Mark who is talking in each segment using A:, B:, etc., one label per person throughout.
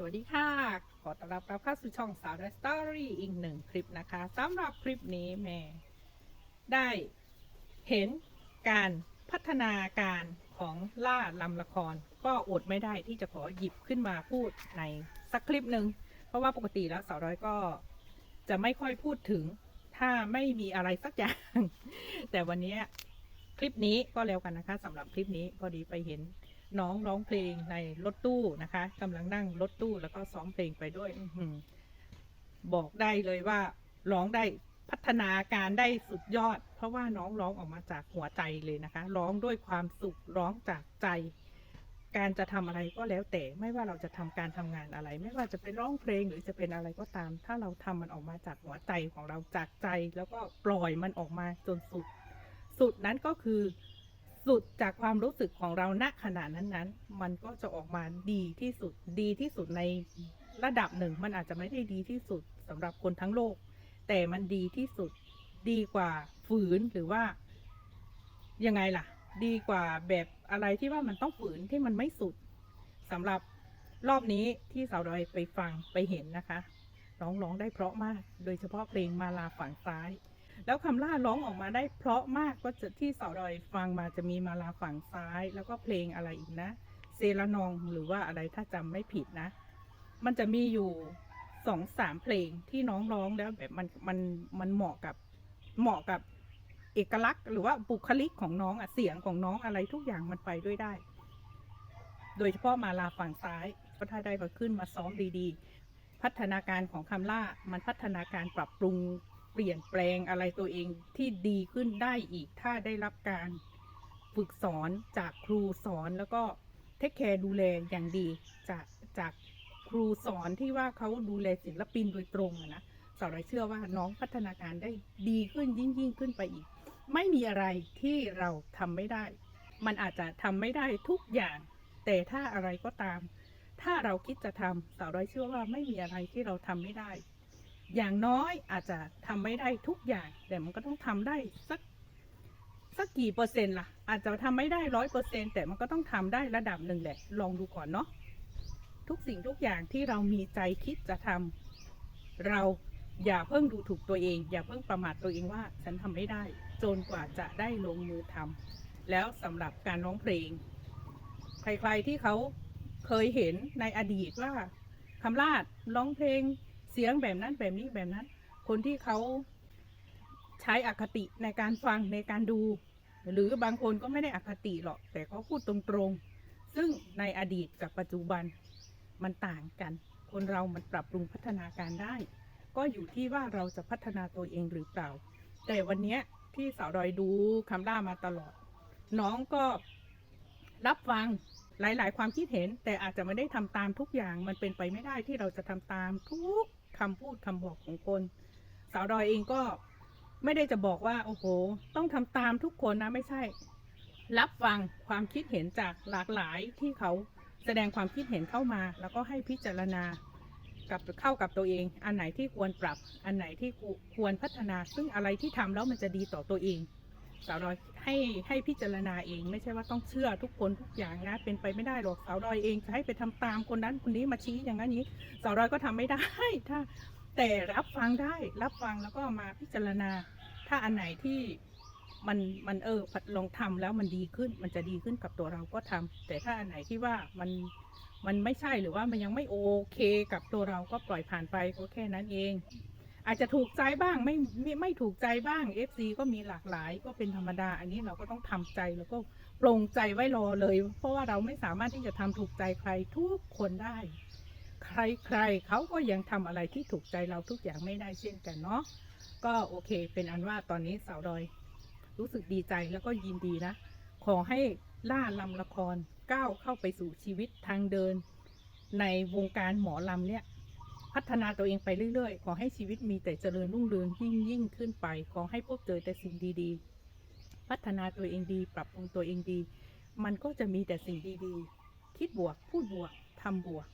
A: สวัสดีค่ะ ขอต้อนรับรับเข้าสู่ช่องสาวสตอรี่อีกหนึ่งคลิปนะคะสำหรับคลิปนี้แม่ได้เห็นการพัฒนาการของล่าลำละคร ก็อดไม่ได้ที่จะขอหยิบขึ้นมาพูดในสักคลิปหนึ่งเพราะว่าปกติแล้วสาวร้อยก็จะไม่ค่อยพูดถึงถ้าไม่มีอะไรสักอย่าง แต่วันนี้คลิปนี้ก็แล้วกันนะคะสำหรับคลิปนี้พอดีไปเห็น น้องร้องเพลงในรถตู้นะคะกำลังนั่งรถตู้แล้วก็ซ้อมเพลงไปด้วยบอกได้เลยว่าร้องได้พัฒนาการได้สุดยอด เพราะว่าน้องร้องออกมาจากหัวใจเลยนะคะ ร้องด้วยความสุขร้องจากใจ การจะทำอะไรก็แล้วแต่ไม่ว่าเราจะทำการทำงานอะไร ไม่ว่าจะเป็นร้องเพลงหรือจะเป็นอะไรก็ตาม ถ้าเราทำมันออกมาจากหัวใจของเราจากใจ แล้วก็ปล่อยมันออกมาจนสุด สุดนั้นก็คือ สุดจากความรู้สึกของเราณขณะนั้นๆ มันก็จะออกมาดีที่สุดดีที่สุดในระดับหนึ่ง มันอาจจะไม่ได้ดีที่สุดสำหรับคนทั้งโลก แต่มันดีที่สุดดีกว่าฝืนหรือว่า ยังไงล่ะ ดีกว่าแบบอะไรที่ว่ามันต้องฝืนที่มันไม่สุดสำหรับรอบนี้ที่สาวดอยไปฟังไปเห็นนะคะ ร้องร้องได้เพราะมาก โดยเฉพาะเพลงมาลาฝั่งซ้าย แล้วคำล่าร้องออกมาได้เพราะมากก็จะที่สาวดอยฟังมาจะมีมาลาฝั่งซ้าย แล้วก็เพลงอะไรอีกนะ เซรานองหรือว่าอะไรถ้าจำไม่ผิดนะ มันจะมีอยู่สองสามเพลงที่น้องร้องแล้วแบบมันมันมันเหมาะกับเหมาะกับเอกลักษณ์หรือว่าบุคลิกของน้องอะเสียงของน้องอะไรทุกอย่างมันไปด้วยได้ โดยเฉพาะมาลาฝั่งซ้ายก็ถ้าได้มาขึ้นมาซ้อมดีๆ พัฒนาการของคำล่ามันพัฒนาการปรับปรุง เปลี่ยนแปลงอะไรตัวเองที่ดีขึ้นได้อีก ถ้าได้รับการฝึกสอนจากครูสอนแล้วก็เทคแคร์ดูแลอย่างดีจากจากครูสอนที่ว่าเขาดูแลศิลปินโดยตรงนะสาวไรเชื่อว่าน้องพัฒนาการได้ดีขึ้นยิ่งยิ่งขึ้นไปอีก ไม่มีอะไรที่เราทำไม่ได้ มันอาจจะทำไม่ได้ทุกอย่าง แต่ถ้าอะไรก็ตาม ถ้าเราคิดจะทำสาวร้อยเชื่อว่าไม่มีอะไรที่เราทำไม่ได้ อย่างน้อยอาจจะทำไม่ได้ทุกอย่างแต่มันก็ต้องทำได้สักสักกี่เปอร์เซ็นต์ล่ะ อาจจะทำไม่ได้ร้อยเปอร์เซ็นแต่มันก็ต้องทำได้ระดับหนึ่งแหละ ลองดูก่อนเนาะทุกสิ่งทุกอย่างที่เรามีใจคิดจะทำเราอย่าเพิ่งดูถูกตัวเอง อย่าเพิ่งประมาทตัวเองว่า ฉันทำไม่ได้ จนกว่าจะได้ลงมือทำแล้วสำหรับการร้องเพลง ใครๆที่เขาเคยเห็นในอดีตว่าคำลาดร้องเพลง สียงแบบนั้นแบบนี้แบบนั้น คนที่เขาใช้อคติในการฟังในการดู หรือบางคนก็ไม่ได้อคติหรอก แต่เขาพูดตรงๆ ซึ่งในอดีตกับปัจจุบันมันต่างกัน คนเรามันปรับปรุงพัฒนาการได้ ก็อยู่ที่ว่าเราจะพัฒนาตัวเองหรือเปล่า แต่วันนี้ที่สาวดอยดูคำล่ามาตลอด น้องก็รับฟังหลาย ๆ ความคิดเห็น แต่อาจจะไม่ได้ทำตามทุกอย่างมันเป็นไปไม่ได้ที่เราจะทำตามทุก คำพูดคำบอกของคน สาวดอยเองก็ไม่ได้จะบอกว่า โอ้โห ต้องทำตามทุกคนนะไม่ใช่ รับฟังความคิดเห็นจากหลากหลายที่เขาแสดงความคิดเห็นเข้ามา แล้วก็ให้พิจารณากับเข้ากับตัวเอง อันไหนที่ควรปรับ อันไหนที่ควรพัฒนา ซึ่งอะไรที่ทำแล้วมันจะดีต่อตัวเอง สาวดอยให้ให้พิจารณาเองไม่ใช่ว่าต้องเชื่อทุกคนทุกอย่างนะเป็นไปไม่ได้หรอกสาวดอยเองจะให้ไปทำตามคนนั้นคนนี้มาชี้อย่างนั้นนี้สาวดอยก็ทำไม่ได้ถ้า แต่รับฟังได้รับฟังแล้วก็มาพิจารณา ถ้าอันไหนที่มันมันเออลองทำแล้วมันดีขึ้นมันจะดีขึ้นกับตัวเราก็ทำแต่ถ้าอันไหนที่ว่ามันมันไม่ใช่หรือว่ามันยังไม่โอเคกับตัวเราก็ปล่อยผ่านไปก็แค่นั้นเอง อาจจะถูกใจบ้างไม่ไม่ไม่ถูกใจบ้าง FC ก็มีหลากหลายก็เป็นธรรมดา อันนี้เราก็ต้องทำใจแล้วก็ปรงใจไว้รอเลย เพราะว่าเราไม่สามารถที่จะทำถูกใจใครทุกคนได้ ใครใครเขาก็ยังทำอะไรที่ถูกใจเราทุกอย่างไม่ได้เช่นกันเนาะก็โอเค เป็นอันว่าตอนนี้สาวดอย รู้สึกดีใจแล้วก็ยินดีนะ ขอให้ล่าลำละครก้าวเข้าไปสู่ชีวิตทางเดิน ในวงการหมอลำเนี่ย พัฒนาตัวเองไปเรื่อยๆ ขอให้ชีวิตมีแต่เจริญรุ่งเรืองยิ่งยิ่งขึ้นไป ขอให้พบเจอแต่สิ่งดีๆ พัฒนาตัวเองดี ปรับปรุงตัวเองดี มันก็จะมีแต่สิ่งดีๆ คิดบวก พูดบวกทำบวก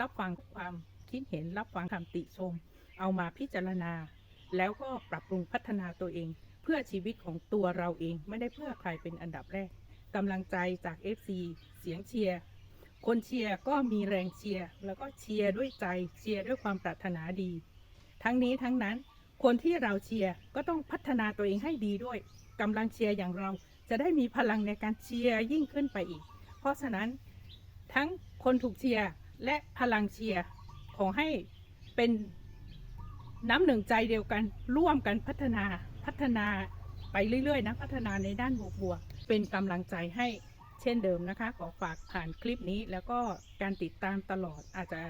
A: รับฟังความคิดเห็น รับฟังคำติชม เอามาพิจารณา แล้วก็ปรับปรุงพัฒนาตัวเอง เพื่อชีวิตของตัวเราเอง ไม่ได้เพื่อใครเป็นอันดับแรกกำลังใจจาก FC เสียงเชียร์ คนเชียร์ก็มีแรงเชียร์แล้วก็เชียร์ด้วยใจเชียร์ด้วยความปรารถนาดี ทั้งนี้ทั้งนั้นคนที่เราเชียร์ก็ต้องพัฒนาตัวเองให้ดีด้วยกำลังเชียร์อย่างเราจะได้มีพลังในการเชียร์ยิ่งขึ้นไปอีก เพราะฉะนั้นทั้งคนถูกเชียร์และพลังเชียร์ขอให้เป็นน้ำหนึ่งใจเดียวกันร่วมกันพัฒนาพัฒนาไปเรื่อยๆนะพัฒนาในด้านบวกๆเป็นกำลังใจให้ เช่นเดิมนะคะ ขอฝากผ่านคลิปนี้ แล้วก็การติดตามตลอดอาจจะ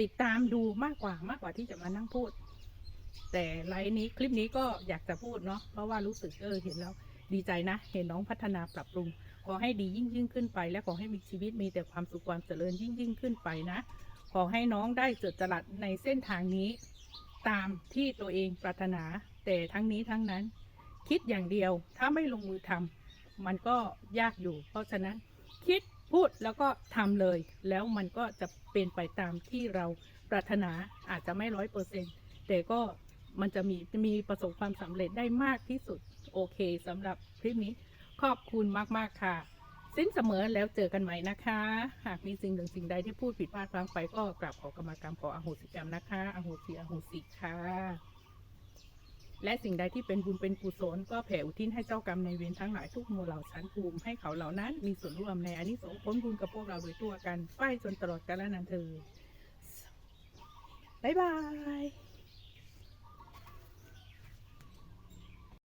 A: ติดตามดูมากกว่ามากกว่าที่จะมานั่งพูด แต่ไลฟ์นี้คลิปนี้ก็อยากจะพูดเนาะเพราะว่ารู้สึกเออเห็นแล้วดีใจนะ เห็นน้องพัฒนาปรับปรุง ขอให้ดียิ่งยิ่งขึ้นไป และขอให้มีชีวิตมีแต่ความสุขความเจริญยิ่งยิ่งขึ้นไปนะ ขอให้น้องได้เจดจรัสในเส้นทางนี้ ตามที่ตัวเองปรารถนา แต่ทั้งนี้ทั้งนั้น คิดอย่างเดียวถ้าไม่ลงมือทำ มันก็ยากอยู่ เพราะฉะนั้นคิดพูดแล้วก็ทำเลย แล้วมันก็จะเป็นไปตามที่เราปรารถนาอาจจะไม่ร้อยเปอร์เซ็นแต่ก็มันจะมีมีประสบความสำเร็จได้มากที่สุด โอเคสำหรับคลิปนี้ขอบคุณมาก ๆ ค่ะ สิ้นเสมอแล้วเจอกันใหม่นะคะ หากมีสิ่งหนึ่งสิ่งใดที่พูดผิดพลาดพลังไปก็กราบขอกรรมกรรมขออโหสิกรรมนะคะอโหสิอโหสิค่ะ และสิ่งใดที่เป็นบุญเป็นกุศลก็แผ่อุทิศให้เจ้ากรรมในเวรทั้งหลายทุกหมู่เหล่าชั้นภูมิให้เขาเหล่านั้นมีส่วนร่วมในอานิสงส์ผลบุญกับพวกเราโดยตัวกันไปจนตลอดกาลนานเธอบ๊ายบาย